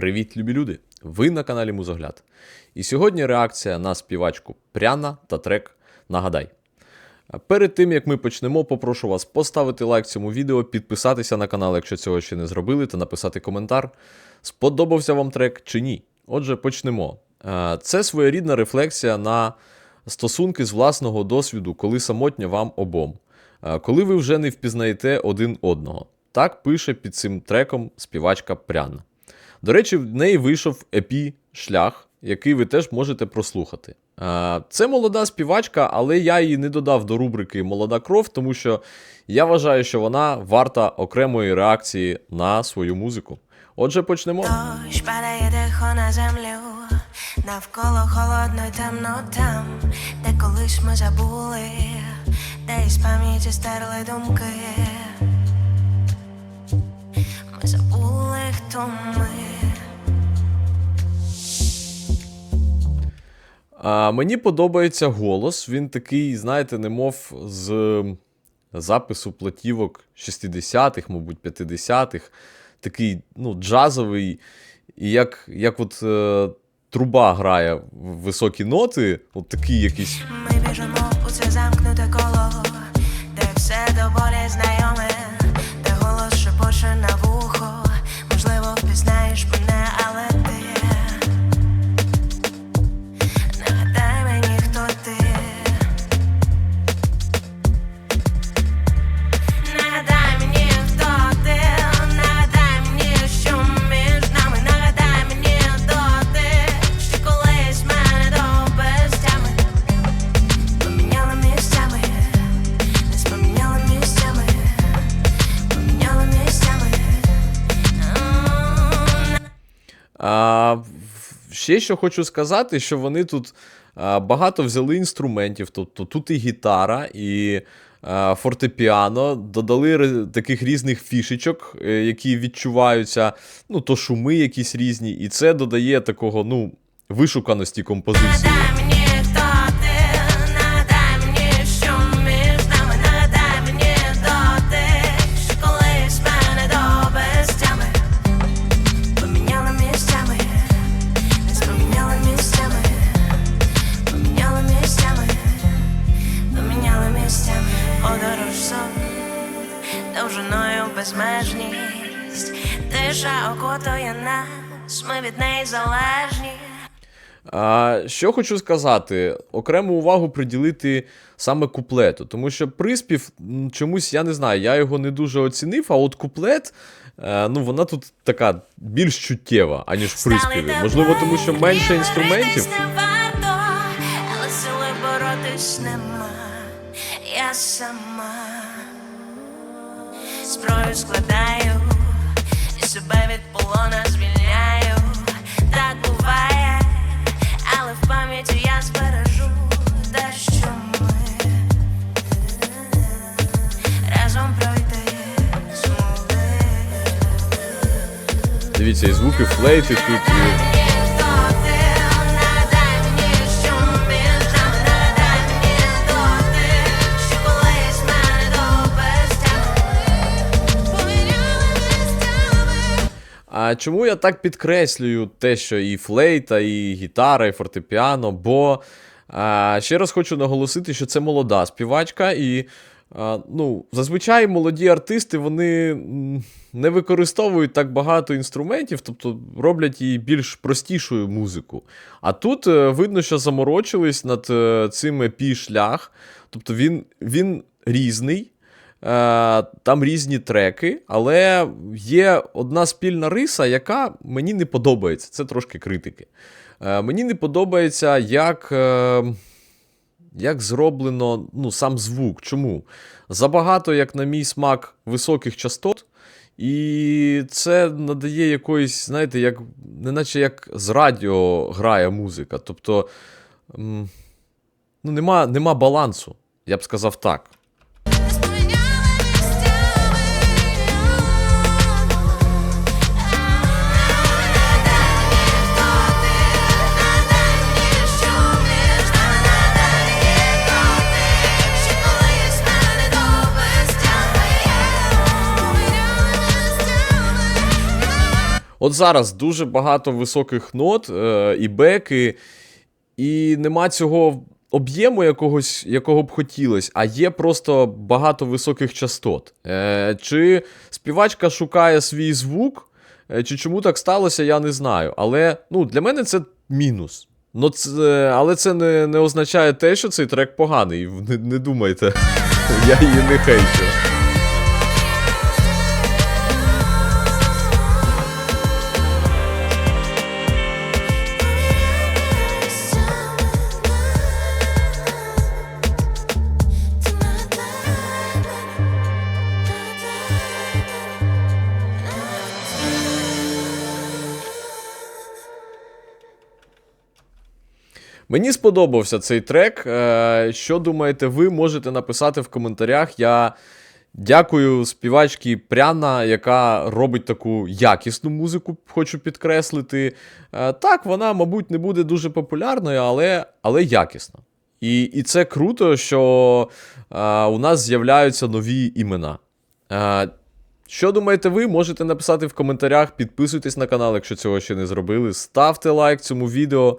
Привіт, любі люди! Ви на каналі Музогляд. І сьогодні реакція на співачку Пряна та трек Нагадай. Перед тим як ми почнемо, попрошу вас поставити лайк цьому відео, підписатися на канал, якщо цього ще не зробили, та написати коментар. Сподобався вам трек чи ні? Отже, почнемо. Е, Це своєрідна рефлексія на стосунки з власного досвіду, коли самотньо вам обом. Е, Коли ви вже не впізнаєте один одного. Так пише під цим треком співачка Пряна. До речі, в неї вийшов EP Шлях, який ви теж можете прослухати. Це молода співачка, але я її не додав до рубрики Молода кров, тому що я вважаю, що вона варта окремої реакції на свою музику. Отже, почнемо. Дощ падає тихо на землю, навколо холодно й темно там, де колись ми забули, де пам'яті стерли думки. Ми забули, хто ми. А, мені подобається голос. Він такий, знаєте, немов з запису платівок 60-х, мабуть, 50-х. Такий ну, джазовий. І як, як от е, труба грає в високі ноти, от такий якийсь. Ми біжимо у це замкнуте коло, А, ще що хочу сказати, що вони тут а, багато взяли інструментів. Тобто тут і гітара, і а, фортепіано, додали таких різних фішечок, е, які відчуваються, ну, то шуми якісь різні, і це додає такого, ну, вишуканості композиції. Безмежність, тиша окотує нас, ми від неї залежні. А, що хочу сказати, окрему увагу приділити саме куплету, тому що приспів чомусь я не знаю, я його не дуже оцінив, а от куплет, е, ну вона тут така більш чуттєва, аніж в приспіві. Можливо, тому що менше інструментів. Не варто, сили боротись нема. Я сама зброю складаю і себе від полона звільняю. Так буває, але в пам'яті я збережу те, що ми разом пройти змогли. Дивіться, і звуки флейти тут. Чому я так підкреслюю те, що і флейта, і гітара, і фортепіано? Бо а, ще раз хочу наголосити, що це молода співачка, і а, ну, зазвичай молоді артисти вони не використовують так багато інструментів, тобто роблять її більш простішою музику. А тут е, видно, що заморочились над е, цим EP шлях. Тобто він, він різний. Е, Там різні треки, але є одна спільна риса, яка мені не подобається. Це трошки критики. Е, Мені не подобається, як, е, як зроблено ну, сам звук. Чому? Забагато, як на мій смак, високих частот. І це надає якоїсь, знаєте, як, неначе як з радіо грає музика. Тобто ну, нема, нема балансу, я б сказав так. От зараз дуже багато високих нот е, і беки, і нема цього об'єму якогось, якого б хотілося, а є просто багато високих частот. Е, чи співачка шукає свій звук, е, чи чому так сталося, я не знаю. Але ну, для мене це мінус. Ну, це, але це не, не означає те, що цей трек поганий. Не, не думайте, я її не хейчу. Мені сподобався цей трек. Е, Що думаєте, ви можете написати в коментарях. Я дякую співачці Пряна, яка робить таку якісну музику, хочу підкреслити. Е, Так, вона, мабуть, не буде дуже популярною, але, але якісна. І, і це круто, що е, у нас з'являються нові імена. Е, що думаєте ви? Можете написати в коментарях, підписуйтесь на канал, якщо цього ще не зробили. Ставте лайк цьому відео.